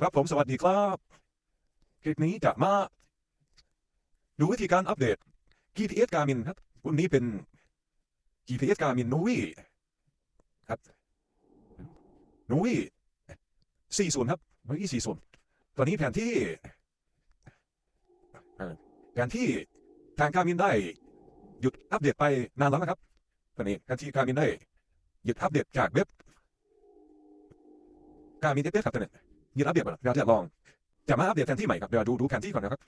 ครับผมสวัสดีครับคลิปนี้จะมาดูวิธีการอัปเดต GPS Garmin ครับรุ่นนี้เป็น GPS Garmin Novi ครับ Novi 40 ครับ Novi 40 ตอนนี้แผนที่แผนที่ทางการมินได้ หยุดอัปเดตไปนานแล้วนะครับ ตอนนี้แผนที่การมินได้ หยุดอัปเดตจากเว็บการมินเอฟครับตอนนี้ หยุดอัปเดตไปแล้วเราจะลองจะมาอัปเดตแผนที่ใหม่ครับเดี๋ยวดูดูแผนที่ก่อนนะครับ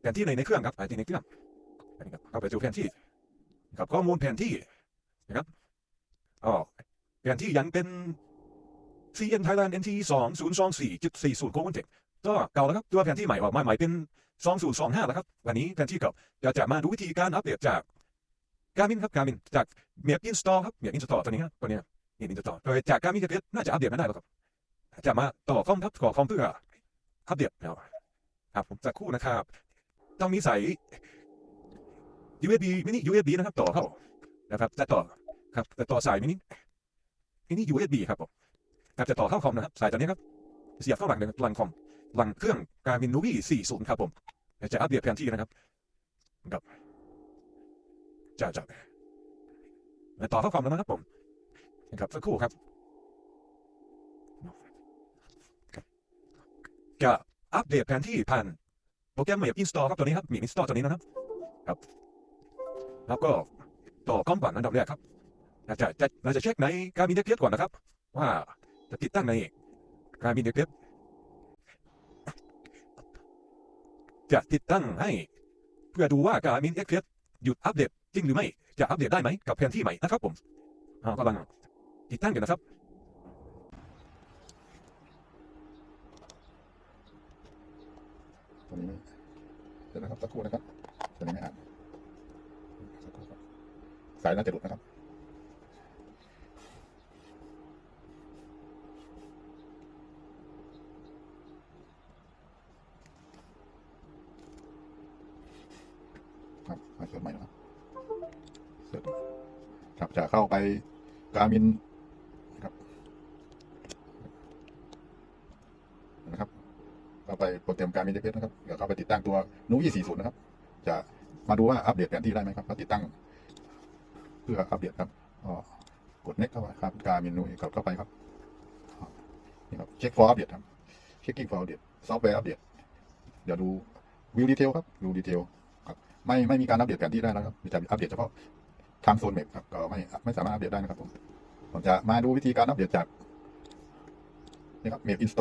แผนที่ในในเครื่องครับไอที่ในเครื่องอันนี้ครับเข้าไปดูแผนที่ครับข้อมูลแผนที่นะครับอ๋อแผนที่ยังเป็น CN Thailand NT 2 0 2 4 4 0โค้งเจ็ดก็เก่าแล้วครับตัวแผนที่ใหม่ออกมาใหม่เป็น2025แล้วครับวันนี้แผนที่เก่าจะจะมาดูวิธีการอัปเดตจากการมินครับการมินจากเมียบอินสตอลครับเมียบอินสตอลตัวนี้ครับตัวนี้เมียบอินสตอลโดยจากการมินจะน่าจะอัปเดตไม่ได้แล้วครับ จะมาต่อคอมครับต่อคอมเพื่ออัปเดตนะครับครับผมจะคู่นะครับ ต้องมีสาย USB มินิ USB นะครับต่อเข้านะครับ จะต่อครับจะต่อสายมินิมินิ USB ครับผมครับจะต่อเข้าคอมนะครับสายตัวนี้ครับเสียบเข้าหลังหลังคอมหลังเครื่องการมินนูวี่40 ครับผมจะอัปเดตแผนที่นะครับครับจะจะต่อเข้าคอมแล้วนะครับผมครับสักครู่ครับ จะอัปเดตแผนที่ผ่านโปรแกรม Map Install ครับตัวนี้ครับมี Install ตัวนี้นะครับครับ แล้วก็ต่อคอมก่อนอันดับแรกครับเราจะจะเราจะเช็คในการมีเน็ตเพก่อนนะครับ ว่าจะติดตั้งในการมีเน็ตเพจะติดตั้งให้ เพื่อดูว่าการมีเน็ตเพหยุดอัปเดตจริงหรือไม่ จะอัปเดตได้ไหมกับแผนที่ใหม่นะครับผมอ่ากำลังติดตั้งอยู่นะครับ ตัวนี้ไม่เดี๋ยวนะครับสักครู่นะครับตัวนี้ไม่อ่านสักครู่ครับสายน่าจะหลุดนะครับครับมาเสิร์ชใหม่นะครับเสิร์ชครับจะเข้าไปการมินนะครับนะครับ เข้าไปโปรแกรมการมินเจเพนะครับเดี๋ยวเข้าไปติดตั้งตัวนูยี่40 นะครับ จะมาดูว่าอัปเดตแผนที่ได้ไหมครับก็ติดตั้ง เพื่ออัปเดตครับกด next เข้าไปครับการมินูกดเข้าไปครับนี่ครับเช็ค for อัปเดตครับ checking for อัปเดตซอฟต์แวร์อัปเดตเดี๋ยวดูวิวดีเทลครับดูดีเทลครับไม่ไม่มีการอัปเดตแผนที่ได้แล้วครับมีแต่อัปเดตเฉพาะทางโซนเมปครับก็ไม่ไม่สามารถอัปเดตได้นะครับผมผมจะมาดูวิธีการอัปเดตจากนี่ครับเมปอินสต